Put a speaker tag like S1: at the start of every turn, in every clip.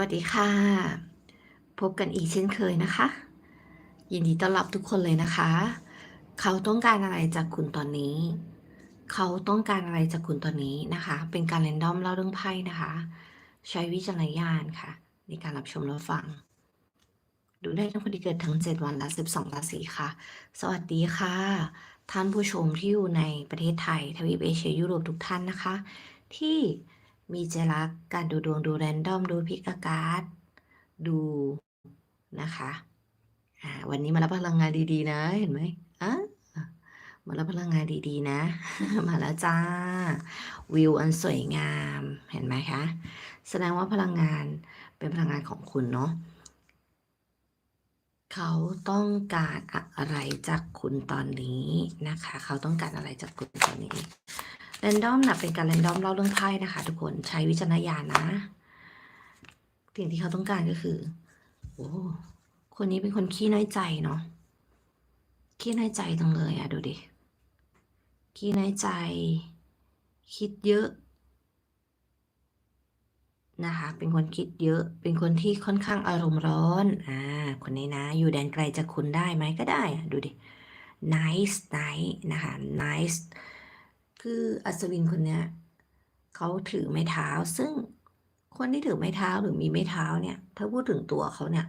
S1: วัสดีค่ะ พบกันอีกเช่นเคยนะคะ ยินดีต้อนรับทุกคนเลยนะคะ เขาต้องการอะไรจากคุณตอนนี้ เขาต้องการอะไรจากคุณตอนนี้นะคะ เป็นการเรนดอมเล่าเรื่องไพ่นะคะ ใช้วิจารณญาณค่ะ ในการรับชมรับฟัง ดูได้ทั้งคนที่เกิดทั้ง 7 วันและ 12ราศีค่ะ สวัสดีค่ะ ท่านผู้ชมที่อยู่ในประเทศไทยทวีปเอเชียยุโรปทุกท่านนะคะ ที่ มีใจรัก การดูดวงดูแรนดอมดูพิกอาการ์ดดูนะคะอ่าวันนี้มารับพลังงานดีๆ นะ เห็นไหมอะมารับพลังงานดีๆ นะ มาแล้วจ้า วิวอันสวยงาม เห็นไหมคะ แสดงว่าพลังงานเป็นพลังงานของคุณเนาะเขาต้องการอะไรจากคุณตอนนี้นะคะ เขาต้องการอะไรจากคุณตอนนี้ รนดอมนะเป็นการแรนดอมเล่าเรื่องไพ่นะคะ ทุกคนใช้วิจารณญาณนะสิ่งที่เขาต้องการก็คือ โอ้คนนี้เป็นคนขี้น้อยใจเนาะขี้น้อยใจจังเลยอะดูดิขี้น้อยใจ คิดเยอะนะคะ เป็นคนคิดเยอะ เป็นคนที่ค่อนข้างอารมณ์ร้อน อ่า คนนี้นะ อยู่แดนไกลจากคุณได้ไหมก็ได้อะดูดิ nice nice นะคะ nice คืออัศวินคนเนี้ยเขาถือไม้เท้า ซึ่งคนที่ถือไม้เท้าหรือมีไม้เท้าเนี่ย ถ้าพูดถึงตัวเขาเนี่ย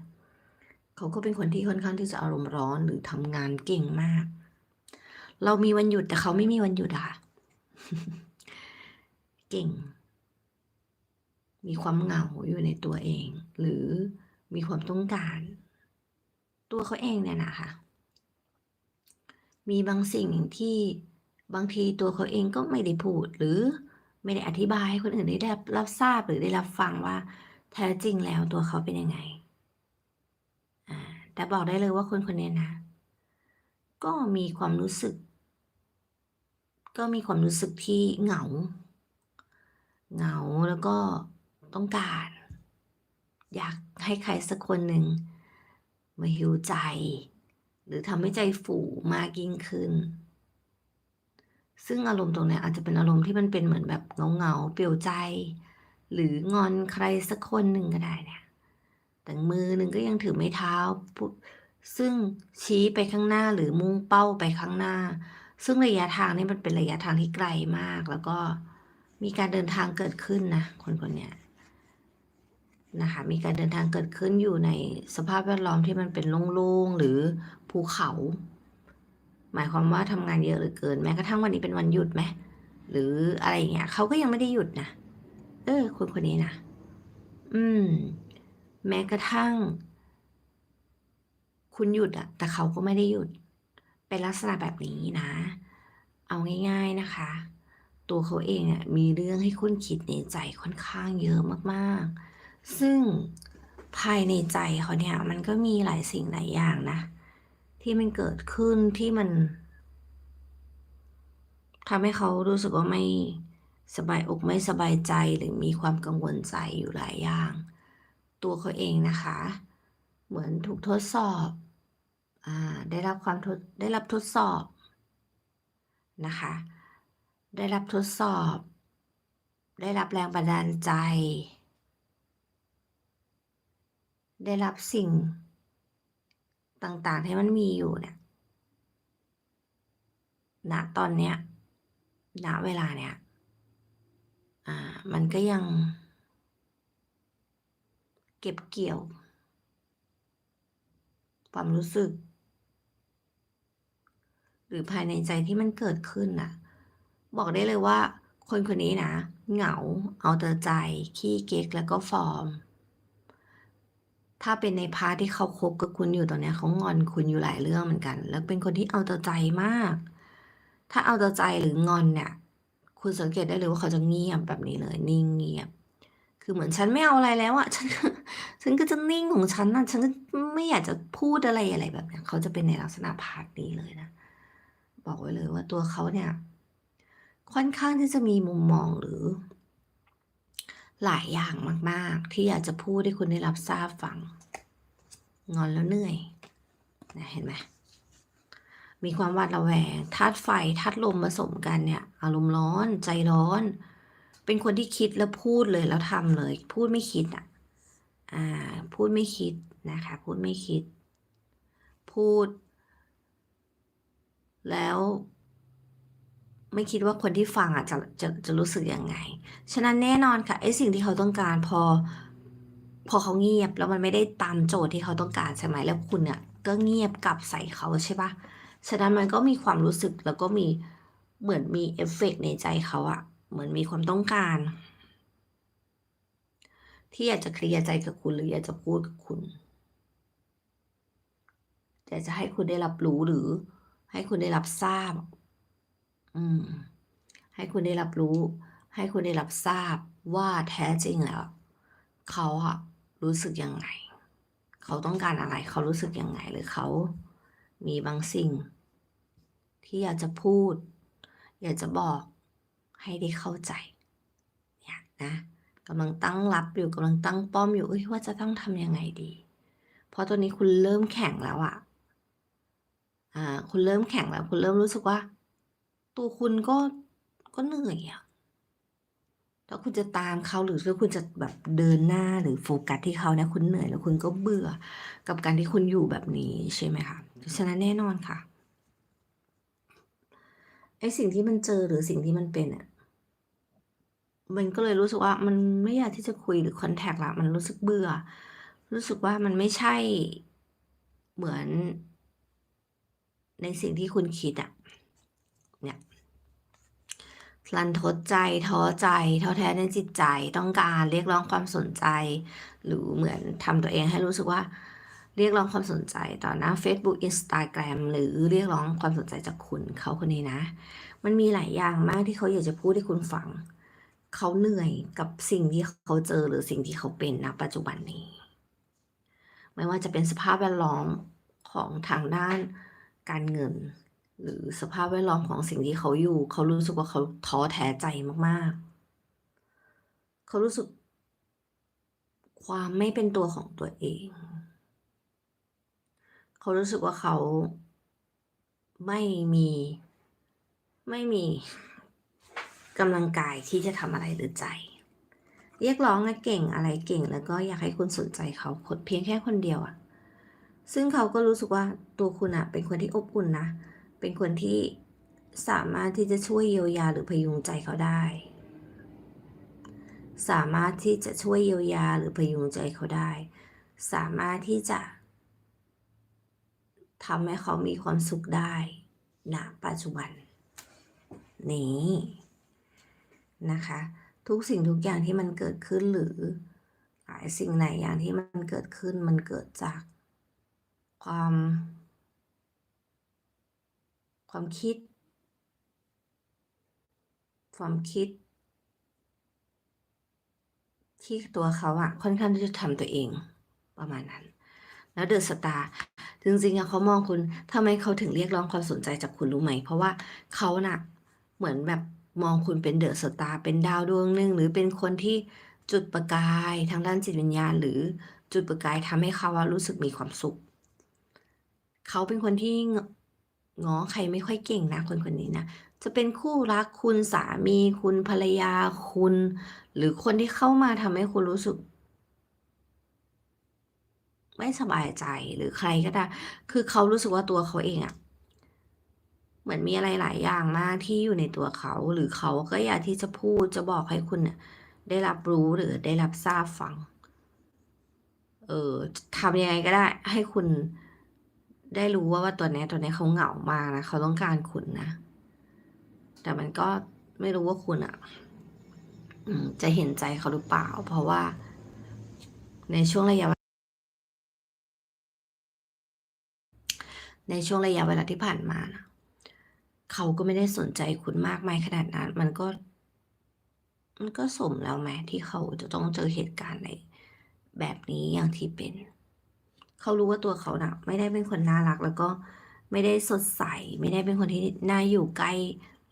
S1: เขาก็เป็นคนที่ค่อนข้างที่จะอารมณ์ร้อนหรือทำงานเก่งมาก เรามีวันหยุดแต่เขาไม่มีวันหยุดอะเก่ง มีความเหงาอยู่ในตัวเอง หรือมีความต้องการ ตัวเขาเองเนี่ยนะคะมีบางสิ่งที่ บางทีตัวเขาเองก็ไม่ได้พูดหรือไม่ได้อธิบายให้คนอื่นได้รับทราบหรือได้รับฟังว่า แท้จริงแล้วตัวเขาเป็นยังไง แต่บอกได้เลยว่าคนคนนี้นะ ก็มีความรู้สึก ก็มีความรู้สึกที่เหงา เหงาแล้วก็ต้องการ อยากให้ใครสักคนหนึ่งมาหิวใจ หรือทำให้ใจฟูมากยิ่งขึ้น ซึ่งอารมณ์ตรงเนี้ยอาจจะเป็นอารมณ์ที่มันเป็นเหมือนแบบเงาเงาๆเปลี่ยวใจ หรืองอนใครสักคนหนึ่งก็ได้เนี่ย แต่มือหนึ่งก็ยังถือไม้เท้า ซึ่งชี้ไปข้างหน้าหรือมุ่งเป้าไปข้างหน้า ซึ่งระยะทางนี่มันเป็นระยะทางที่ไกลมาก แล้วก็มีการเดินทางเกิดขึ้นนะคนคนเนี้ยนะคะมีการเดินทางเกิดขึ้นอยู่ในสภาพแวดล้อมที่มันเป็นโล่งๆหรือภูเขา หมายความว่าทำงานเยอะหลือเกิน แม้กระทั่งวันนี้เป็นวันหยุดไหมหรืออะไรอย่างเงี้ยเขาก็ยังไม่ได้หยุดนะเออ คนคนนี้นะอืม แม้กระทั่ง คุณหยุดอะแต่เขาก็ไม่ได้หยุด เป็นลักษณะแบบนี้นะ เอาง่าย ๆนะคะ ตัวเขาเองอะมีเรื่องให้คุณคิดในใจค่อนข้างเยอะมากๆ ซึ่งภายในใจเขาเนี่ย มันก็มีหลายสิ่งหลายอย่างนะ ที่มันเกิดขึ้นที่มันทำให้เขารู้สึกว่าไม่สบายอกไม่สบายใจหรือมีความกังวลใจอยู่หลายอย่าง ตัวเขาเองนะคะ เหมือนถูกทดสอบอได้รับความทดได้รับทดสอบนะคะ ได้รับทดสอบ ได้รับแรงบันดาลใจ ได้รับสิ่ง ต่างๆที่มันมีอยู่เนี่ยณตอนเนี้ยณเวลาเนี้ยอ่ามันก็ยัง เก็บเกี่ยว ความรู้สึก หรือภายในใจที่มันเกิดขึ้นน่ะ บอกได้เลยว่า คนคนนี้นะ เหงา เอาแต่ใจ ขี้เก๊กแล้วก็ฟอร์ม ถ้าเป็นในพาร์ทที่เขาคบกับคุณอยู่ตอนเนี้ยเขางอนคุณอยู่หลายเรื่องเหมือนกัน แล้วเป็นคนที่เอาแต่ใจมาก ถ้าเอาแต่ใจหรืองอนเนี่ย คุณสังเกตได้เลยว่าเขาจะเงียบแบบนี้เลย นิ่งเงียบ คือเหมือนฉันไม่เอาอะไรแล้วอะฉันฉันก็จะนิ่งของฉันน่ะฉันก็ไม่อยากจะพูดอะไรอะไรแบบเนี้ยเขาจะเป็นในลักษณะพาร์ทนี้เลยนะ บอกไว้เลยว่าตัวเขาเนี่ย ค่อนข้างที่จะมีมุมมองหรือ หลายอย่างมาก ๆ ที่อยากจะพูดให้คุณได้รับทราบฟัง งอนแล้วเหนื่อยนะเห็นไหมมีความหวาดระแวงธาตุไฟธาตุลมผสมกันเนี่ย อารมณ์ร้อนใจร้อน เป็นคนที่คิดแล้วพูดเลยแล้วทำเลย พูดไม่คิดอะอ่า พูดไม่คิดนะคะ พูดไม่คิด พูด แล้ว ไม่คิดว่าคนที่ฟังอะจะจะจะรู้สึกยังไง ฉะนั้นแน่นอนค่ะไอ้สิ่งที่เขาต้องการพอ พอเขาเงียบแล้วมันไม่ได้ตามโจทย์ที่เขาต้องการใช่ไหมแล้วคุณเนี่ยก็เงียบกลับใส่เขาใช่ปะฉะนั้นมันก็มีความรู้สึกแล้วก็มีเหมือนมีเอฟเฟกต์ในใจเขาอะเหมือนมีความต้องการ ที่อยากจะเคลียร์ใจกับคุณหรืออยากจะพูดกับคุณอยากจะให้คุณได้รับรู้หรือให้คุณได้รับทราบ อืม ให้คุณได้รับรู้ ให้คุณได้รับทราบว่าแท้จริงแล้ว เขาอะรู้สึกยังไง เขาต้องการอะไร เขารู้สึกยังไง หรือเขามีบางสิ่ง ที่อยากจะพูด อยากจะบอกให้ได้เข้าใจ เนี่ยนะกำลังตั้งรับอยู่กำลังตั้งป้อมอยู่เอ้ยว่าจะต้องทำยังไงดี เพราะตัวนี้คุณเริ่มแข็งแล้วอะอ่า คุณเริ่มแข็งแล้ว คุณเริ่มรู้สึกว่า ตัวคุณก็ก็เหนื่อยอะถ้าคุณจะตามเขาหรือถ้าคุณจะแบบเดินหน้าหรือโฟกัสที่เขาเนี่ยคุณเหนื่อยแล้วคุณก็เบื่อ กับการที่คุณอยู่แบบนี้ใช่ไหมคะฉะนั้นแน่นอนค่ะไอสิ่งที่มันเจอหรือสิ่งที่มันเป็นอะมันก็เลยรู้สึกว่ามันไม่อยากที่จะคุยหรือคอนแทคละมันรู้สึกเบื่อ รู้สึกว่ามันไม่ใช่เหมือน ในสิ่งที่คุณคิดอะเนี่ย รันทดใจท้อใจท้อแท้ในจิตใจต้องการเรียกร้องความสนใจ หรือเหมือนทำตัวเองให้รู้สึกว่า เรียกร้องความสนใจต่อหน้า Facebook Instagram หรือเรียกร้องความสนใจจากคุณเขาคนนี้นะ มันมีหลายอย่างมากที่เขาอยากจะพูดให้คุณฟัง เขาเหนื่อยกับสิ่งที่เขาเจอหรือสิ่งที่เขาเป็นณปัจจุบันนี้ ไม่ว่าจะเป็นสภาพแวดล้อมของทางด้านการเงิน หรือสภาพแวดล้อมของสิ่งที่เขาอยู่ เขารู้สึกว่าเขาท้อแท้ใจมากๆ เขารู้สึก ความไม่เป็นตัวของตัวเอง เขารู้สึกว่าเขาไม่มีไม่มีกำลังกายที่จะทำอะไรหรือใจ เรียกร้องและเก่งอะไรเก่ง แล้วก็อยากให้คุณสนใจเขาเพียงแค่คนเดียวอะซึ่งเขาก็รู้สึกว่าตัวคุณอะเป็นคนที่อบอุ่นนะ เป็นคนที่สามารถที่จะช่วยเยียวยาหรือพยุงใจเขาได้ สามารถที่จะช่วยเยียวยาหรือพยุงใจเขาได้ สามารถที่จะทำให้เขามีความสุขได้ณปัจจุบัน นี้นะคะ ทุกสิ่งทุกอย่างที่มันเกิดขึ้นหรือหลายสิ่งไหนอย่างที่มันเกิดขึ้นมันเกิดจากความ ความคิด ความคิด ที่ตัวเขาอะค่อนข้างที่จะทำตัวเองประมาณนั้น แล้วเดอะสตาร์จริงๆอะเขามองคุณทำไมเขาถึงเรียกร้องความสนใจจากคุณรู้ไหม เพราะว่าเขาน่ะเหมือนแบบมองคุณเป็นเดอะสตาร์เป็นดาวดวงหนึ่งหรือเป็นคนที่จุดประกายทางด้านจิตวิญญาณ หรือจุดประกายทำให้เขารู้สึกมีความสุข เขาเป็นคนที่ ง้อใครไม่ค่อยเก่งนะคนคนนี้นะจะเป็นคู่รักคุณสามีคุณภรรยาคุณ หรือคนที่เข้ามาทำให้คุณรู้สึก ไม่สบายใจหรือใครก็ได้ คือเขารู้สึกว่าตัวเขาเองอะเหมือนมีอะไรหลายอย่างมากที่อยู่ในตัวเขา หรือเขาก็อยากที่จะพูดจะบอกให้คุณเนี่ยได้รับรู้หรือได้รับทราบฟัง เออทำยังไงก็ได้ ให้คุณ ได้รู้ว่าว่าตัวนี้ตัวนี้เขาเหงามากนะเขาต้องการคุณนะ แต่มันก็ไม่รู้ว่าคุณอะจะเห็นใจเขาหรือเปล่า เพราะว่า ในช่วงระยะในช่วงระยะเวลาที่ผ่านมานะเขาก็ไม่ได้สนใจคุณมากมายขนาดนั้น มันก็ มันก็สมแล้วไหมที่เขาจะต้องเจอเหตุการณ์ในแบบนี้อย่างที่เป็น เขารู้ว่าตัวเขานะ่ะ ไม่ได้เป็นคนน่ารัก แล้วก็ไม่ได้สดใส ไม่ได้เป็นคนที่น่าอยู่ใกล้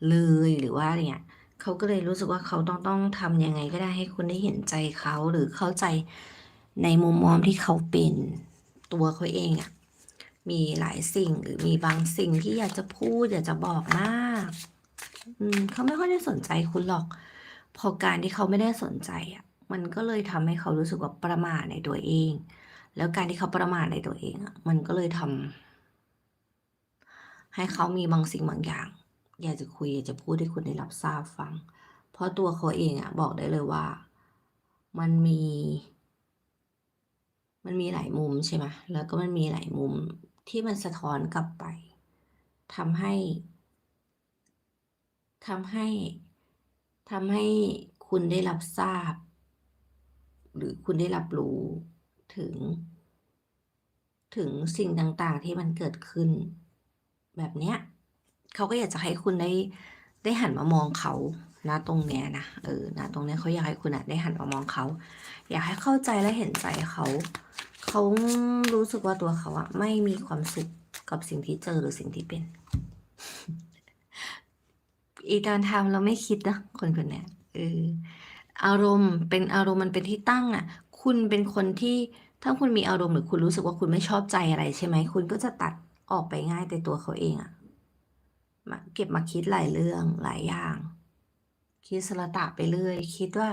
S1: เลยหรือว่าเนี่ยเขาก็เลยรู้สึกว่าเขาต้องต้องทำยังไงก็ได้ให้คุณได้เห็นใจเขาหรือเข้าใจในมุมมองที่เขาเป็นตัวเขาเองอะ่ะมีหลายสิ่งหรือมีบางสิ่งที่อยากจะพูดอยากจะบอกมาก อืมเขาไม่ค่อยได้สนใจคุณหรอก พอการที่เขาไม่ได้สนใจอะ มันก็เลยทำให้เขารู้สึกว่าประม่าในตัวเอง แล้วการที่เขาประม่าในตัวเองอะมันก็เลยทำให้เขามีบางสิ่งบางอย่าง อยากจะคุยอยากจะพูดให้คุณได้รับทราบฟัง เพราะตัวเขาเองอะบอกได้เลยว่า มันมี มันมีหลายมุมใช่ไหมแล้วก็มันมีหลายมุมที่มันสะท้อนกลับไปทำให้ทำให้ทำให้คุณได้รับทราบ หรือคุณได้รับรู้ ถึง ถึงสิ่งต่างๆที่มันเกิดขึ้น แบบเนี้ยเขาก็อยากจะให้คุณได้ได้หันมามองเขานะตรงเนี้ยนะเออนะตรงเนี้ยเขาอยากให้คุณอะได้หันมามองเขา อยากให้เข้าใจและเห็นใจเขาเขารู้สึกว่าตัวเขาอะไม่มีความสุขกับสิ่งที่เจอหรือสิ่งที่เป็น อีตอนทำเราไม่คิดนะคนคนเนี้ยเอออารมณ์เป็นอารมณ์มันเป็นที่ตั้งอะ คุณเป็นคนที่ถ้าคุณมีอารมณ์หรือคุณรู้สึกว่าคุณไม่ชอบใจอะไรใช่ไหมคุณก็จะตัดออกไปง่ายแต่ตัวเขาเองอะมาเก็บมาคิดหลายเรื่องหลายอย่าง คิดสละตะไปเรื่อยคิดว่า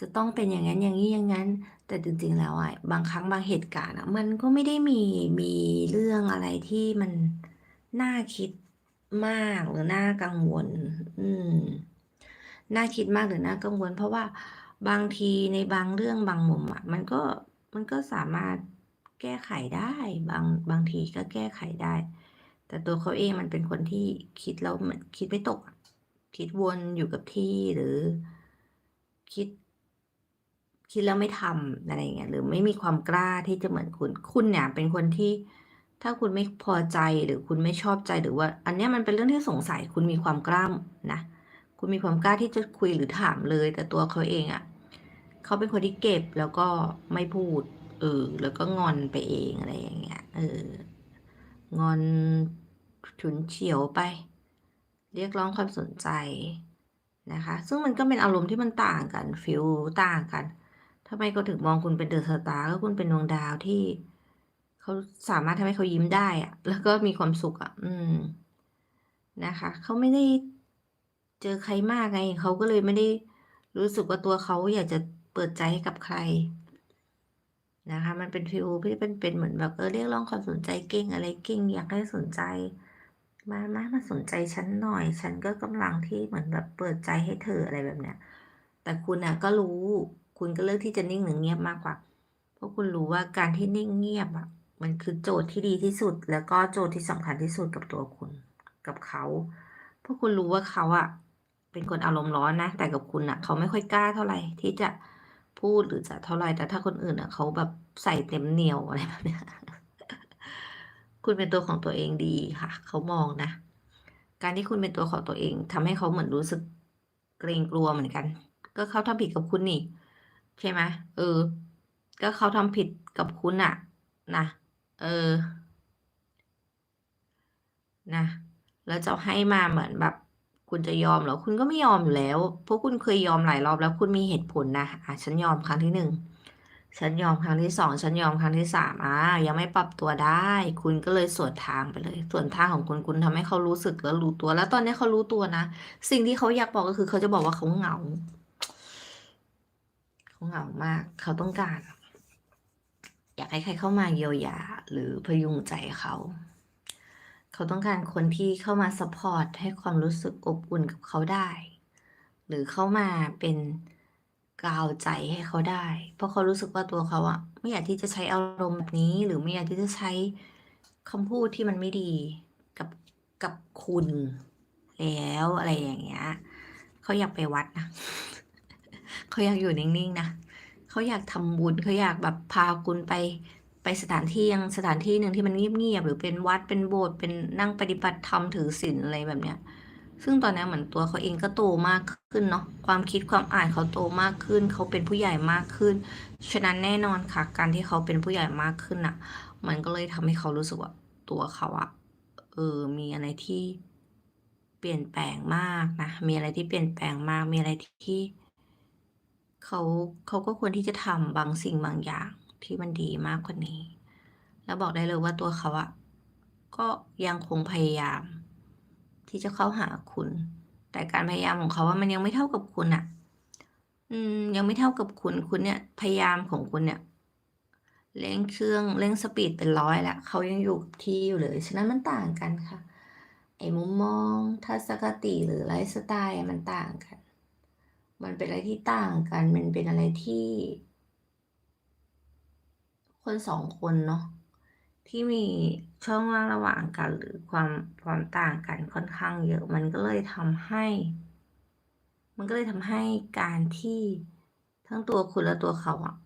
S1: จะต้องเป็นอย่างนั้นอย่างนี้อย่างนั้น แต่จริงๆแล้วอะบางครั้งบางเหตุการณ์อะมันก็ไม่ได้มีมีเรื่องอะไรที่มันน่าคิดมากหรือน่ากังวล อืมน่าคิดมากหรือน่ากังวล เพราะว่า บางทีในบางเรื่องบางมุมอะมันก็มันก็สามารถแก้ไขได้บางบางทีก็แก้ไขได้ แต่ตัวเขาเองมันเป็นคนที่คิดแล้วมือนคิดไม่ตก คิดวนอยู่กับที่หรือคิด คิดแล้วไม่ทำอะไรเงี้ยหรือไม่มีความกล้าที่จะเหมือนคุณ คุณเนี่ยเป็นคนที่ถ้าคุณไม่พอใจหรือคุณไม่ชอบใจหรือว่า อันเนี้ยมันเป็นเรื่องที่สงสัยคุณมีความกล้ามนะ คุณมีความกล้าที่จะคุยหรือถามเลย แต่ตัวเขาเองอะ่ะเขาเป็นคนที่เก็บแล้วก็ไม่พูด เออ แล้วก็งอนไปเองอะไรอย่างเงี้ย เออ งอนฉุนเฉียวไป เรียกร้องความสนใจนะคะ ซึ่งมันก็เป็นอารมณ์ที่มันต่างกันฟิลต่างกันทำไมเขาถึงมองคุณเป็นเดอะสตาร์ก็คุณเป็นดวงดาวที่เขาสามารถทำให้เขายิ้มได้อะแล้วก็มีความสุขอะอืมนะคะ เขาไม่ได้ เจอใครมากไงเขาก็เลยไม่ได้รู้สึกว่าตัวเขาอยากจะเปิดใจให้กับใครนะคะมันเป็นฟิลที่เป็นเป็นเหมือนแบบเออเรียกร้องความสนใจเก่งอะไรเก่งอยากให้สนใจ มามามาสนใจฉันหน่อย ฉันก็กำลังที่เหมือนแบบเปิดใจให้เธออะไรแบบเนี้ยแต่คุณน่ะก็รู้คุณก็เลือกที่จะนิ่งหรือเงียบมากกว่า เพราะคุณรู้ว่าการที่นิ่งเงียบอะมันคือโจทย์ที่ดีที่สุด แล้วก็โจทย์ที่สำคัญที่สุดกับตัวคุณกับเขาเพราะคุณรู้ว่าเขาอะ เป็นคนอารมณ์ร้อนนะ แต่กับคุณอะเขาไม่ค่อยกล้าเท่าไหร่ที่จะพูดหรือจะเท่าไหร่แต่ถ้าคนอื่นอะเขาแบบใส่เต็มเหนียวอะไรแบบเนี้ยคุณเป็นตัวของตัวเองดีค่ะ เขามองนะ การที่คุณเป็นตัวของตัวเองทำให้เขาเหมือนรู้สึกเกรงกลัวเหมือนกัน ก็เขาทำผิดกับคุณนี่ ใช่ไหมเออ ก็เขาทำผิดกับคุณอะนะเออนะแล้วจะให้มาเหมือนแบบ คุณจะยอมเหรอ คุณก็ไม่ยอมอยู่แล้ว เพราะคุณเคยยอมหลายรอบแล้วคุณมีเหตุผลนะอะฉันยอมครั้งที่หนึ่งฉันยอมครั้งที่สองฉันยอมครั้งที่สามอะยังไม่ปรับตัวได้ คุณก็เลยสวนทางไปเลย ส่วนทางของคุณคุณทำให้เขารู้สึกแล้วรู้ตัว แล้วตอนนี้เขารู้ตัวนะ สิ่งที่เขาอยากบอกก็คือเขาจะบอกว่าเขาเหงาเขาเหงามาก เขาต้องการ อยากให้ใครเข้ามาเยียวยา หรือพยุงใจเขา เขาต้องการคนที่เข้ามาซัพพอร์ตให้ความรู้สึกอบอุ่นกับเขาได้ หรือเข้ามาเป็นกาวใจให้เขาได้ เพราะเขารู้สึกว่าตัวเขาอะไม่อยากที่จะใช้อารมณ์แบบนี้ หรือไม่อยากที่จะใช้คำพูดที่มันไม่ดีกับกับคุณแล้วอะไรอย่างเงี้ยเขาอยากไปวัดนะเขาอยากอยู่นิ่งๆนะเขาอยากทำบุญเขาอยากแบบพาคุณไป ไปสถานที่ยังสถานที่หนึ่งที่มันเงียบๆหรือเป็นวัดเป็นโบสถ์เป็นนั่งปฏิบัติธรรมถือศีลอะไรแบบเนี้ย ซึ่งตอนนี้เหมือนตัวเขาเองก็โตมากขึ้นเนาะความคิดความอ่านเขาโตมากขึ้น เขาเป็นผู้ใหญ่มากขึ้น ฉะนั้นแน่นอนค่ะ การที่เขาเป็นผู้ใหญ่มากขึ้นอะ มันก็เลยทำให้เขารู้สึกว่าตัวเขาอะเออมีอะไรที่เปลี่ยนแปลงมากนะ มีอะไรที่เปลี่ยนแปลงมาก มีอะไรที่เขาเขาก็ควรที่จะทำบางสิ่งบางอย่าง ที่มันดีมากกว่านี้ แล้วบอกได้เลยว่าตัวเขาอะก็ยังคงพยายาม ที่จะเข้าหาคุณ แต่การพยายามของเขาว่ามันยังไม่เท่ากับคุณอะอืมยังไม่เท่ากับคุณคุณเนี่ย พยายามของคุณเนี่ยเร่งเครื่องเร่งสปีดเป็นร้อยแล้วเขายังอยู่ที่อยู่เลย ฉะนั้นมันต่างกันค่ะ ไอ้มุมมองทัศนคติหรือไลฟ์สไตล์มันต่างกัน มันเป็นอะไรที่ต่างกัน มันเป็นอะไรที่ คนสองคนเนาะที่มีช่องว่างระหว่างกัน หรือความความต่างกันค่อนข้างเยอะ มันก็เลยทำให้ มันก็เลยทำให้การที่ทั้งตัวคุณและตัวเขาอะ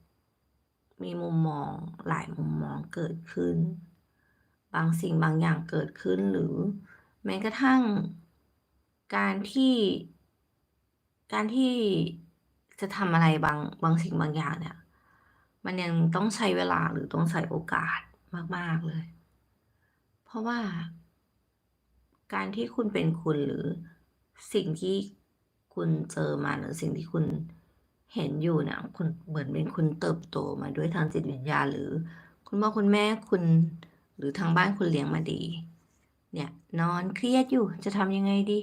S1: มีมุมมองหลายมุมมองเกิดขึ้น บางสิ่งบางอย่างเกิดขึ้นหรือ แม้กระทั่ง การที่ การที่จะทำอะไรบางบางสิ่งบางอย่างเนี่ย มันยังต้องใช้เวลาหรือต้องใช้โอกาสมาก ๆ เลย เพราะว่า การที่คุณเป็นคุณหรือสิ่งที่คุณเจอมาหรือสิ่งที่คุณเห็นอยู่เนี่ยคุณเหมือนเป็นคุณเติบโตมาด้วยทางจิตวิญญาณหรือ คุณพ่อคุณแม่คุณหรือทางบ้านคุณเลี้ยงมาดี เนี่ย นอนเครียดอยู่จะทำยังไงดี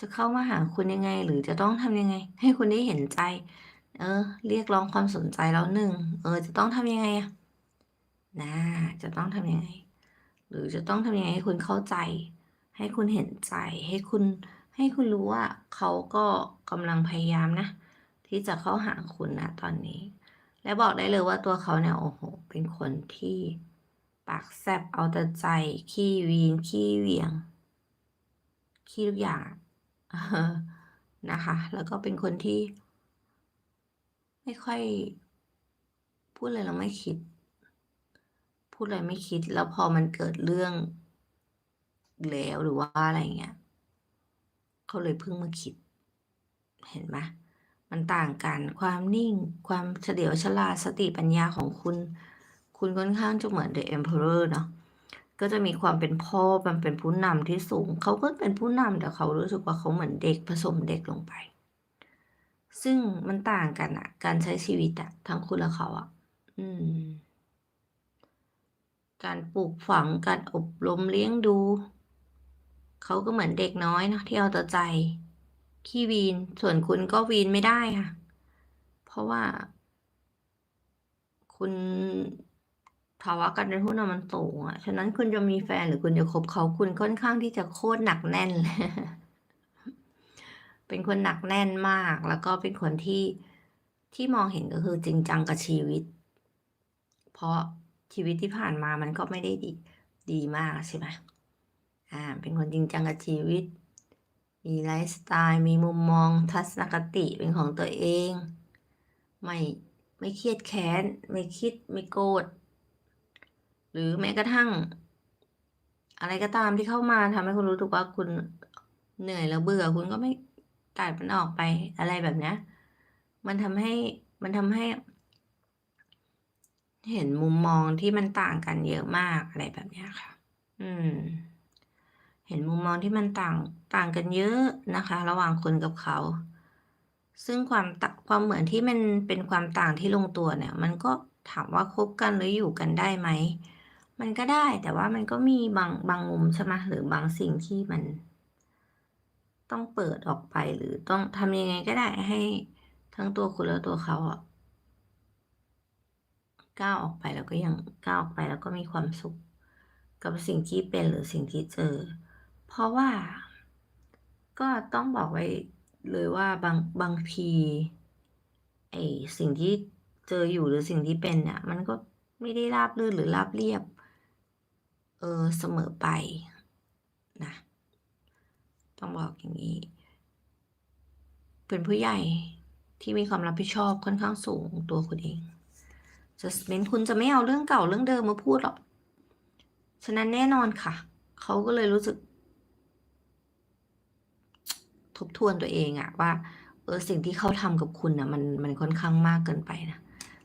S1: จะเข้ามาหาคุณยังไง หรือจะต้องทำยังไง ให้คุณได้เห็นใจ เออ เรียกร้องความสนใจแล้วหนึ่งเออ จะต้องทำยังไงอะนะจะต้องทำยังไง หรือจะต้องทำยังไงให้คุณเข้าใจ ให้คุณเห็นใจ ให้คุณ ให้คุณรู้ว่าเขาก็กำลังพยายามนะ ที่จะเข้าหาคุณณตอนนี้ และบอกได้เลยว่าตัวเขาเนี่ยโอ้โฮเป็นคนที่ปากแซบเอาแต่ใจ ขี้วีน ขี้เหวี่ยง ขี้ทุกอย่างนะคะ แล้วก็เป็นคนที่ ไม่ค่อย พูดอะไรแล้วไม่คิด พูดอะไรไม่คิด แล้วพอมันเกิดเรื่องแล้วหรือว่าอะไรเงี้ยเขาเลยเพิ่งมาคิด เห็นไหมมันต่างกันความนิ่งความเฉลียวฉลาดสติปัญญาของคุณ คุณค่อนข้างจะเหมือน The Emperor เนาะก็จะมีความเป็นพ่อมันเป็นผู้นำที่สูง เขาก็เป็นผู้นำแต่เขารู้สึกว่าเขาเหมือนเด็กผสมเด็กลงไป ซึ่งมันต่างกันน่ะการใช้ชีวิตอะทั้งคุณและเขาอะอืม การปลูกฝังการอบรมเลี้ยงดู เขาก็เหมือนเด็กน้อยเนาะที่เอาแต่ใจขี้วีนส่วนคุณก็วีนไม่ได้ค่ะ เพราะว่า คุณภาวะการเป็นผู้นำมันสูงอะฉะนั้นคุณจะมีแฟนหรือคุณจะคบเขาคุณค่อนข้างที่จะโคตรหนักแน่นเลย เป็นคนหนักแน่นมาก แล้วก็เป็นคนที่ที่มองเห็นก็คือจริงจังกับชีวิต เพราะชีวิตที่ผ่านมามันก็ไม่ได้ดีดีมากใช่ไหมอ่า เป็นคนจริงจังกับชีวิต มีไลฟ์สไตล์ มีมุมมองทัศนคติเป็นของตัวเอง ไม่ไม่เครียดแค้น ไม่คิดไม่โกรธ หรือแม้กระทั่ง อะไรก็ตามที่เข้ามาทำให้คุณรู้สึกว่าคุณเหนื่อยแล้วเบื่อคุณก็ไม่ ตัดมันออกไปอะไรแบบนี้มันทำให้มันทำให้ เห็นมุมมองที่มันต่างกันเยอะมากอะไรแบบนี้ค่ะ อืม เห็นมุมมองที่มันต่างต่างกันเยอะนะคะ ระหว่างคุณกับเขา ซึ่งความความเหมือนที่มันเป็นความต่างที่ลงตัวเนี่ย มันก็ถามว่าคบกันหรืออยู่กันได้ไหมมันก็ได้แต่ว่ามันก็มีบางบางมุมใช่ไหมหรือบางสิ่งที่มัน ต้องเปิดออกไปหรือต้องทำยังไงก็ได้ให้ทั้งตัวคุณและตัวเขาอะก้าวออกไปแล้วก็ยังก้าวออกไปแล้วก็มีความสุข กับสิ่งที่เป็นหรือสิ่งที่เจอ เพราะว่า ก็ต้องบอกไว้เลยว่าบางบางทีไอ้สิ่งที่เจออยู่หรือสิ่งที่เป็นเนี่ยมันก็ไม่ได้ราบรื่นหรือราบเรียบ เออเสมอไป ต้องบอกอย่างงี้ เป็นผู้ใหญ่ที่มีความรับผิดชอบค่อนข้างสูงตัวคุณเอง Judgment คุณจะไม่เอาเรื่องเก่าเรื่องเดิมมาพูดหรอก ฉะนั้นแน่นอนค่ะ เขาก็เลยรู้สึก ทบทวนตัวเองอะว่า เออสิ่งที่เขาทำกับคุณนะมันมันค่อนข้างมากเกินไปนะ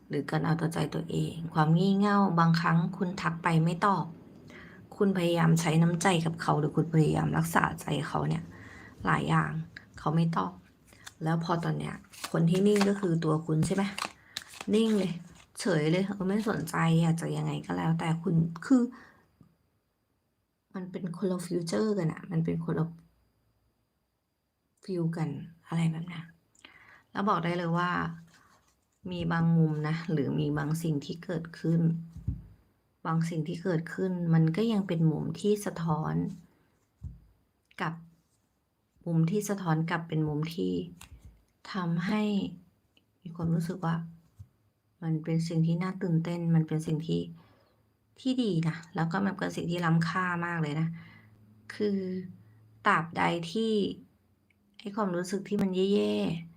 S1: หรือการเอาแต่ใจตัวเอง ความงี่เง่าบางครั้งคุณทักไปไม่ตอบ คุณพยายามใช้น้ำใจกับเขาหรือคุณพยายามรักษาใจเขาเนี่ยหลายอย่างเขาไม่ตอบแล้วพอตอนเนี้ยคนที่นิ่งก็คือตัวคุณใช่ไหมนิ่งเลย เฉยเลยเออไม่สนใจอยากจะยังไงก็แล้ว แต่คุณคือ มันเป็นคนละฟีเจอร์กันน่ะมันเป็นคนละฟีลกันอะไรแบบนี้ยแล้วบอกได้เลยว่า มีบางมุมนะ หรือมีบางสิ่งที่เกิดขึ้น บางสิ่งที่เกิดขึ้นมันก็ยังเป็นมุมที่สะท้อน กับมุมที่สะท้อนกลับเป็นมุมที่ทำให้มีความรู้สึกว่า มันเป็นสิ่งที่น่าตื่นเต้น มันเป็นสิ่งที่ที่ดีนะ แล้วก็มันเป็นสิ่งที่ล้ำค่ามากเลยนะ คือตราบใดที่ไอ้ความรู้สึกที่มันแย่ๆ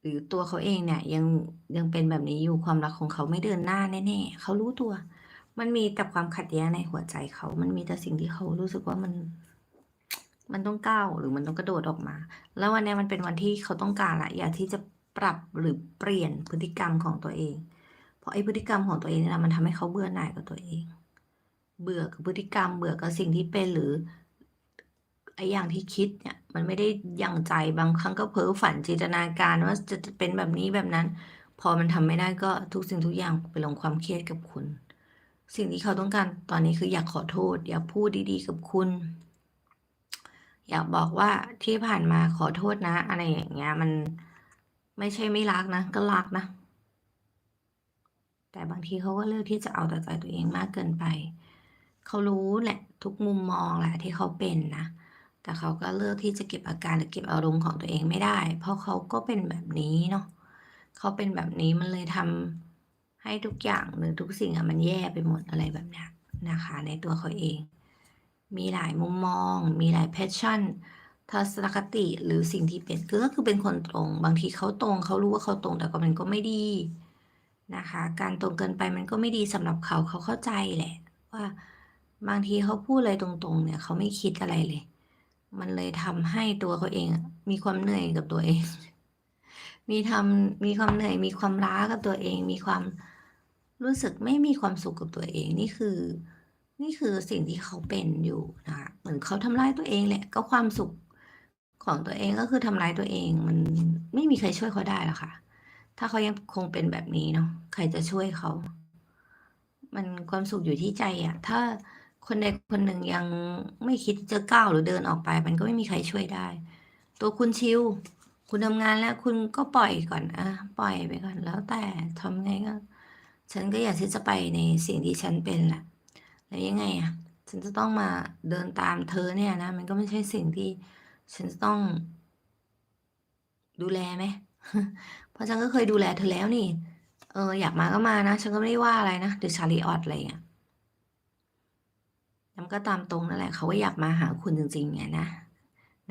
S1: หรือตัวเขาเองเนี่ยยังยังเป็นแบบนี้อยู่ความรักของเขาไม่เดินหน้าแน่ๆเขารู้ตัว มันมีแต่ความขัดแย้งในหัวใจเขา มันมีแต่สิ่งที่เขารู้สึกว่ามัน มันต้องก้าวหรือมันต้องกระโดดออกมา แล้ววันนี้มันเป็นวันที่เขาต้องการละอยากที่จะปรับหรือเปลี่ยนพฤติกรรมของตัวเอง เพราะไอ้พฤติกรรมของตัวเองนี่แหละมันทำให้เขาเบื่อหน่ายกับตัวเอง เบื่อกับพฤติกรรม เบื่อกับสิ่งที่เป็นหรือ ไอ้อย่างที่คิดเนี่ย มันไม่ได้ยังใจบางครั้งก็เพ้อฝันจินตนาการว่าจะจะเป็นแบบนี้แบบนั้น พอมันทำไม่ได้ก็ทุกสิ่งทุกอย่างไปลงความเครียดกับคุณ สิ่งที่เขาต้องการตอนนี้คืออยากขอโทษ อยากพูดดีๆกับคุณ อยากบอกว่าที่ผ่านมาขอโทษนะ อะไรอย่างเงี้ย มันไม่ใช่ไม่รักนะ ก็รักนะ แต่บางทีเขาก็เลือกที่จะเอาแต่ใจตัวเองมากเกินไป เขารู้แหละ ทุกมุมมองแหละที่เขาเป็นนะ แต่เขาก็เลือกที่จะเก็บอาการหรือเก็บอารมณ์ของตัวเองไม่ได้ เพราะเขาก็เป็นแบบนี้เนาะเขาเป็นแบบนี้มันเลยทำให้ทุกอย่างหรือทุกสิ่งอะมันแย่ไปหมดอะไรแบบนี้นะคะ ในตัวเขาเอง มีหลายมุมมอง มีหลายแพชชั่นทัศนคติหรือสิ่งที่เป็นคือก็คือเป็นคนตรง บางทีเขาตรงเขารู้ว่าเขาตรงแต่ก็มันก็ไม่ดีนะคะ การตรงเกินไปมันก็ไม่ดีสำหรับเขาเขาเข้าใจแหละ ว่าบางทีเขาพูดอะไรตรงๆ เนี่ยเขาไม่คิดอะไรเลย มันเลยทำให้ตัวเขาเองมีความเหนื่อยกับตัวเอง มีทำมีความเหนื่อย มีความล้ากับตัวเอง มีความรู้สึกไม่มีความสุขกับตัวเอง นี่คือ นี่คือสิ่งที่เขาเป็นอยู่นะคะเหมือนเขาทำร้ายตัวเองแหละก็ความสุขของตัวเองก็คือทำร้ายตัวเอง มันไม่มีใครช่วยเขาได้หรอกค่ะ ถ้าเขายังคงเป็นแบบนี้เนาะใครจะช่วยเขา มันความสุขอยู่ที่ใจอะถ้า คนใดคนหนึ่งยังไม่คิดจะก้าวหรือเดินออกไป มันก็ไม่มีใครช่วยได้ ตัวคุณชิว คุณทำงานแล้วคุณก็ปล่อยก่อนอะปล่อยไปก่อนแล้วแต่ทำไงก็ ฉันก็อยากที่จะไปในสิ่งที่ฉันเป็นแหละแล้วยังไงอะฉันจะต้องมาเดินตามเธอเนี่ยนะ มันก็ไม่ใช่สิ่งที่ฉันจะต้อง ดูแลไหมเพราะฉันก็เคยดูแลเธอแล้วนี่ เออ อยากมาก็มานะ ฉันก็ไม่ได้ว่าอะไรนะเดอะชาลีออตอะไรอย่างเงี้ย ก็ตามตรงนั่นแหละเขาก็อยากมาหาคุณจริงๆไงนะ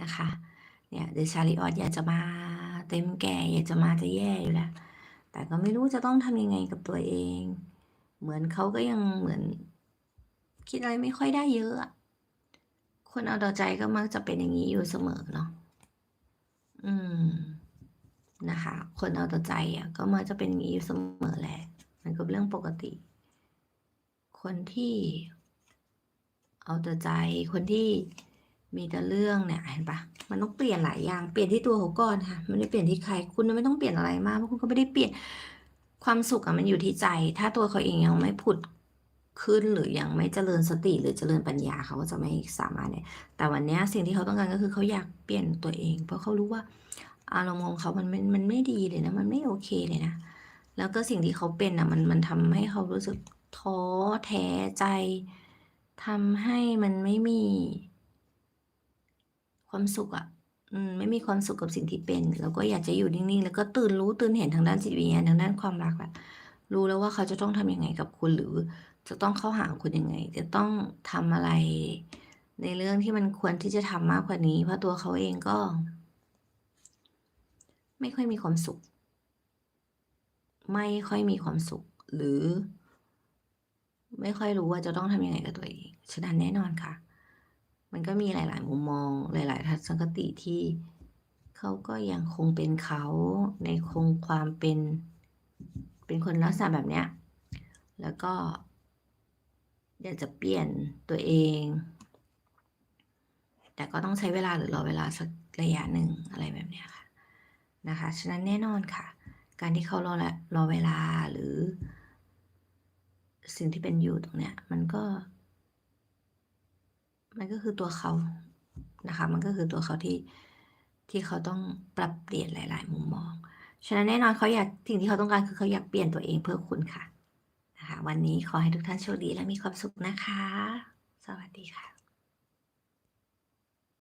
S1: นะคะเนี่ยเดชาลีออตอยากจะมาเต็มแก่อยากจะมาจะแย่อยู่แล้ว แต่ก็ไม่รู้จะต้องทำยังไงกับตัวเอง เหมือนเขาก็ยังเหมือน คิดอะไรไม่ค่อยได้เยอะ คนเอาแต่ใจก็มักจะเป็นอย่างนี้อยู่เสมอเนาะอืมนะคะ คนเอาแต่ใจอะ ก็มักจะเป็นอย่างนี้อยู่เสมอแหละ มันก็เรื่องปกติ คนที่ เอาแต่ใจคนที่มีแต่เรื่องเนี่ยเห็นปะมันต้องเปลี่ยนหลายอย่างเปลี่ยนที่ตัวเขาก่อนค่ะมันไม่ได้เปลี่ยนที่ใคร คุณไม่ต้องเปลี่ยนอะไรมากเพราะคุณก็ไม่ได้เปลี่ยนความสุขอะมันอยู่ที่ใจ ถ้าตัวเขาเองยังไม่ผุดขึ้นหรือยังไม่เจริญสติหรือเจริญปัญญาเขาก็จะไม่สามารถเนี่ย แต่วันนี้สิ่งที่เขาต้องการก็คือเขาอยากเปลี่ยนตัวเอง เพราะเขารู้ว่าอารมณ์ของเขามันมันมันไม่ดีเลยนะ มันไม่โอเคเลยนะ แล้วก็สิ่งที่เขาเป็นอะมันมันทำให้เขารู้สึกท้อแท้ใจ ทำให้มันไม่มี ความสุขอะอืมไม่มีความสุขกับสิ่งที่เป็น แล้วก็อยากจะอยู่นิ่งๆ แล้วก็ตื่นรู้ตื่นเห็นทางด้านจิตวิญญาณทางด้านความรักแหละรู้แล้วว่าเขาจะต้องทำยังไงกับคุณหรือ จะต้องเข้าหาคุณยังไง จะต้องทำอะไร ในเรื่องที่มันควรที่จะทำมากกว่านี้ เพราะตัวเขาเองก็ ไม่ค่อยมีความสุข ไม่ค่อยมีความสุข หรือ ไม่ค่อยรู้ว่าจะต้องทำยังไงกับตัวเอง ฉะนั้นแน่นอนค่ะ มันก็มีหลาย ๆ มุมมอง หลาย ๆ ทัศนคติที่เขาก็ยังคงเป็นเขาในคงความเป็น เป็นคนลักษณะแบบเนี้ย แล้วก็ อยากจะเปลี่ยนตัวเอง แต่ก็ต้องใช้เวลาหรือรอเวลาสักระยะหนึ่งอะไรแบบเนี้ยค่ะ นะคะ ฉะนั้นแน่นอนค่ะ การที่เขารอละรอเวลาหรือ สิ่งที่เป็นอยู่ตรงเนี้ย มันก็ มันก็คือตัวเขานะคะ มันก็คือตัวเขาที่ที่เขาต้องปรับเปลี่ยนหลาย ๆ มุมมอง ฉะนั้นแน่นอนเขาอยากสิ่งที่เขาต้องการคือเขาอยากเปลี่ยนตัวเองเพื่อคุณค่ะนะคะวันนี้ขอให้ทุกท่านโชคดีและมีความสุขนะคะ สวัสดีค่ะ